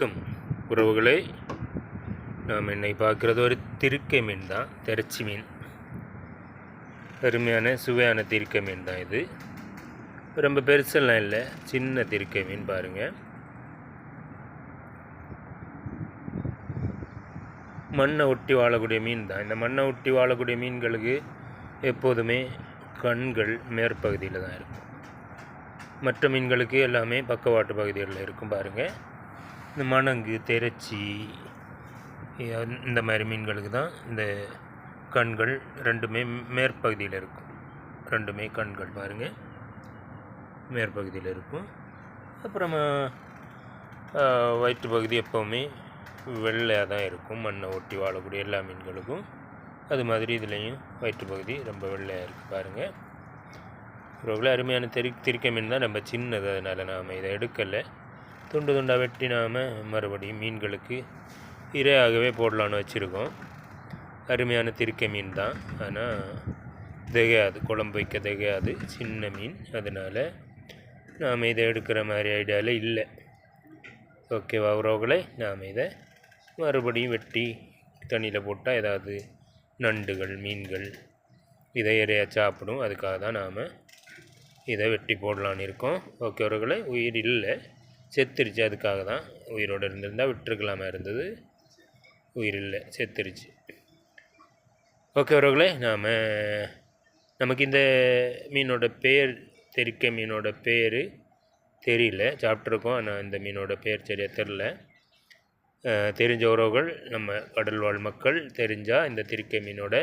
வணக்கம் உறவுகளே நாம் என்னை பார்க்குறது ஒரு திருக்கை மீன் தான் திரச்சி மீன். அருமையான சுவையான திருக்கை மீன் தான் இது. ரொம்ப பெருசெல்லாம் இல்லை சின்ன திருக்கை மீன் பாருங்கள் மண்ணை ஒட்டி வாழக்கூடிய மீன் தான். இந்த மண்ணை ஒட்டி வாழக்கூடிய மீன்களுக்கு எப்போதுமே கண்கள் மேற்பகுதியில் தான் இருக்கும். மற்ற மீன்களுக்கு எல்லாமே பக்கவாட்டு பகுதிகளில் இருக்கும் பாருங்கள் இந்த மணங்கு திரச்சி இந்த மாதிரி மீன்களுக்கு தான் இந்த கண்கள் ரெண்டுமே மேற்பகுதியில் இருக்கும். ரெண்டுமே கண்கள் பாருங்கள் மேற்பகுதியில் இருக்கும். அப்புறமா வயிற்று பகுதி எப்போவுமே வெள்ளையாக தான் இருக்கும். மண்ணை ஒட்டி வாழக்கூடிய எல்லா மீன்களுக்கும். அது மாதிரி இதுலேயும் வயிற்று பகுதி ரொம்ப வெள்ளையாக இருக்குது பாருங்கள் ரொம்ப அருமையான தெரி திரிக்க மீன் தான். ரொம்ப சின்னது. அதனால் நாம் இதை எடுக்கலை. துண்டு துண்டாக வெட்டி நாம் மறுபடியும் மீன்களுக்கு இரையாகவே போடலான்னு வச்சுருக்கோம். அருமையான திருக்க மீன் தான். ஆனால் திகையாது. குழம்பு வைக்க திகையாது. சின்ன மீன். அதனால் நாம் இதை எடுக்கிற மாதிரி ஐடியாவில் இல்லை. ஓகேவா உறவுகளை? நாம் இதை மறுபடியும் வெட்டி தண்ணியில் போட்டால் ஏதாவது நண்டுகள் மீன்கள் இதை இறையாக சாப்பிடும். அதுக்காக தான் நாம் இதை வெட்டி போடலான்னு இருக்கோம். ஓகே உறவுகளை? உயிர் இல்லை. செத்துருச்சு. அதுக்காக தான் உயிரோடு இருந்திருந்தால் விட்டுருக்கலாமா இருந்தது. உயிர் இல்லை செத்துருச்சு. ஓகே உறவுகளே நாம் நமக்கு இந்த மீனோட பேர் தெரிக்க மீனோட பேர் தெரியல. சாப்பிட்ருக்கோம் ஆனால் இந்த மீனோட பேர் சரியாக தெரில தெரிஞ்ச உறவுகள் நம்ம கடல் வாழ் மக்கள் தெரிஞ்சால் இந்த திருக்கை மீனோட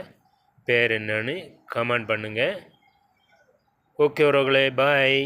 பேர் என்னன்னு கமெண்ட் பண்ணுங்கள் ஓகே உறவுகளே பாய்